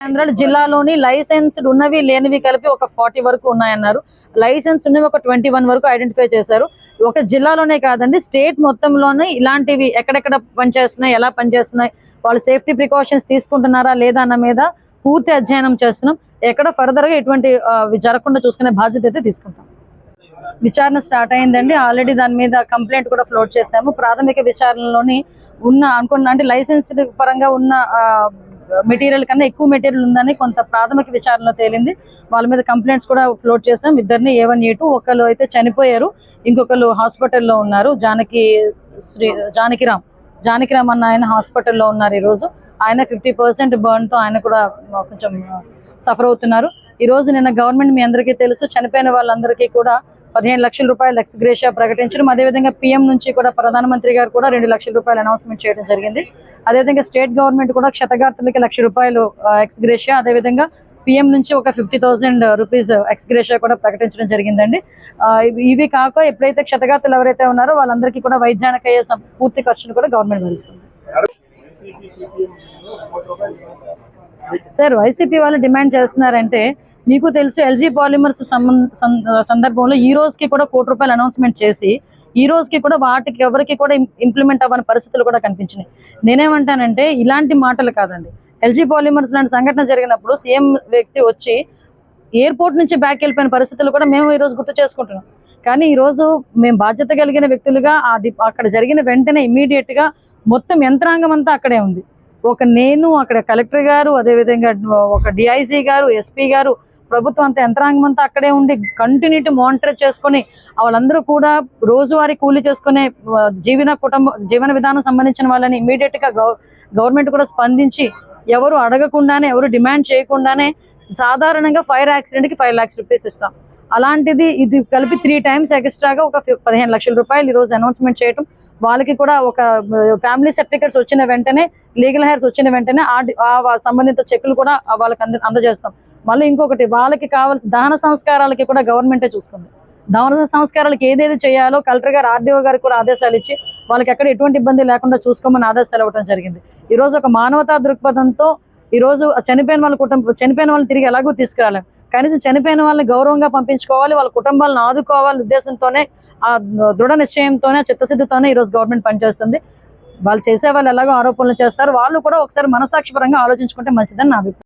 కేంద్రాలు జిల్లాలోని లైసెన్స్డ్ ఉన్నవి లేనివి కలిపి ఒక ఫార్టీ వరకు ఉన్నాయన్నారు. లైసెన్స్ ఉన్నవి ఒక ట్వంటీ వన్ వరకు ఐడెంటిఫై చేశారు. ఒక జిల్లాలోనే కాదండి స్టేట్ మొత్తంలోనే ఇలాంటివి ఎక్కడెక్కడ పనిచేస్తున్నాయి ఎలా పనిచేస్తున్నాయి వాళ్ళు సేఫ్టీ ప్రికాషన్స్ తీసుకుంటున్నారా లేదా అన్న మీద పూర్తి అధ్యయనం చేస్తున్నాం. ఎక్కడ ఫర్దర్గా జరగకుండా చూసుకునే బాధ్యత అయితే తీసుకుంటాం. విచారణ స్టార్ట్ అయిందండి. ఆల్రెడీ దాని మీద కంప్లైంట్ కూడా ఫ్లోట్ చేశాము. ప్రాథమిక విచారణలోని ఉన్న అనుకున్న అంటే లైసెన్స్డ్ పరంగా ఉన్న మెటీరియల్ కన్నా ఎక్కువ మెటీరియల్ ఉందని కొంత ప్రాథమిక విచారణలో తేలింది. వాళ్ళ మీద కంప్లైంట్స్ కూడా ఫ్లోట్ చేసాం ఇద్దరిని ఏ వన్ ఏ టూ ఒకళ్ళు అయితే చనిపోయారు. ఇంకొకరు హాస్పిటల్లో ఉన్నారు. జానకి శ్రీ జానకిరామ్ జానకిరామ్ అన్న ఆయన హాస్పిటల్లో ఉన్నారు ఈరోజు. ఆయన ఫిఫ్టీ పర్సెంట్తో ఆయన కూడా కొంచెం సఫర్ అవుతున్నారు. ఈ రోజు నిన్న గవర్నమెంట్ మీ అందరికీ తెలుసు. చనిపోయిన వాళ్ళందరికీ కూడా పదిహేను లక్షల రూపాయలు ఎక్స్గ్రేషియా ప్రకటించడం. అదేవిధంగా పీఎం నుంచి కూడా ప్రధానమంత్రి గారు కూడా రెండు లక్షల రూపాయలు అనౌన్స్మెంట్ చేయడం జరిగింది. అదేవిధంగా స్టేట్ గవర్నమెంట్ కూడా క్షతగాత్రులకి లక్ష రూపాయలు ఎక్స్గ్రేషియా అదేవిధంగా పిఎం నుంచి ఒక ఫిఫ్టీ థౌసండ్ రూపీస్ ఎక్స్గ్రేషియా కూడా ప్రకటించడం జరిగిందండి. ఇవి- కాక ఎప్పుడైతే క్షతగాత్రులు ఎవరైతే ఉన్నారో వాళ్ళందరికీ కూడా వైద్యానికి అయ్యే పూర్తి ఖర్చును కూడా గవర్నమెంట్ భరిస్తుంది. సార్ వైసీపీ వాళ్ళు డిమాండ్ చేస్తున్నారంటే మీకు తెలుసు ఎల్జీ పాలిమర్స్ సంబం- సందర్భంలో ఈ రోజుకి కూడా కోటి రూపాయలు అనౌన్స్మెంట్ చేసి ఈ రోజుకి కూడా వాటికి ఎవరికి కూడా ఇంప్లిమెంట్ అవ్వని పరిస్థితులు కూడా కనిపించినాయి. నేనేమంటానంటే ఇలాంటి మాటలు కాదండి. ఎల్జీ పాలిమర్స్ లాంటి సంఘటన జరిగినప్పుడు సీఎం వ్యక్తి వచ్చి ఎయిర్పోర్ట్ నుంచి బ్యాక్ వెళ్ళిపోయిన పరిస్థితులు కూడా మేము ఈ రోజు గుర్తు చేసుకుంటున్నాం. కానీ ఈ రోజు మేము బాధ్యత కలిగిన వ్యక్తులుగా ఆ అక్కడ జరిగిన వెంటనే ఇమీడియట్గా మొత్తం యంత్రాంగం అంతా అక్కడే ఉంది. ఒక నేను అక్కడ కలెక్టర్ గారు అదేవిధంగా ఒక డిఐసి గారు ఎస్పీ గారు ప్రభుత్వం అంతా యంత్రాంగం అంతా అక్కడే ఉండి కంటిన్యూటీ మానిటర్ చేసుకొని వాళ్ళందరూ కూడా రోజువారీ కూలీ చేసుకునే జీవన కుటుంబ జీవన విధానం సంబంధించిన వాళ్ళని ఇమీడియట్గా గవర్నమెంట్ కూడా స్పందించి ఎవరు అడగకుండానే ఎవరు డిమాండ్ చేయకుండానే సాధారణంగా ఫైర్ యాక్సిడెంట్కి ఫైవ్ లాక్స్ రూపీస్ ఇస్తాం. అలాంటిది ఇది కలిపి త్రీ టైమ్స్ ఎక్స్ట్రాగా ఒక పదిహేను లక్షల రూపాయలు ఈ రోజు అనౌన్స్మెంట్ చేయటం. వాళ్ళకి కూడా ఒక ఫ్యామిలీ సర్టిఫికేట్స్ వచ్చిన వెంటనే లీగల్ హైర్స్ వచ్చిన వెంటనే ఆ సంబంధిత చెక్కులు కూడా వాళ్ళకి అందజేస్తాం. మళ్ళీ ఇంకొకటి వాళ్ళకి కావాల్సిన దహన సంస్కారాలకి కూడా గవర్నమెంటే చూసుకుంది. దహన సంస్కారాలకి ఏదేది చేయాలో కలెక్టర్ గారు ఆర్డీఓ గారికి కూడా ఆదేశాలు ఇచ్చి వాళ్ళకి ఎక్కడ ఎటువంటి ఇబ్బంది లేకుండా చూసుకోమని ఆదేశాలు ఇవ్వడం జరిగింది. ఈరోజు ఒక మానవతా దృక్పథంతో ఈరోజు చనిపోయిన వాళ్ళ కుటుంబం చనిపోయిన వాళ్ళని తిరిగి ఎలాగో తీసుకురాలేం. కనీసం చనిపోయిన వాళ్ళని గౌరవంగా పంపించుకోవాలి వాళ్ళ కుటుంబాలను ఆదుకోవాలి ఉద్దేశంతోనే ఆ దృఢ నిశ్చయంతోనే చిత్తశుద్ధితోనే ఈరోజు గవర్నమెంట్ పనిచేస్తుంది. వాళ్ళు చేసే వాళ్ళు ఎలాగో ఆరోపణలు చేస్తారు. వాళ్ళు కూడా ఒకసారి మనసాక్షిపరంగా ఆలోచించుకుంటే మంచిదని నా అభిప్రాయం.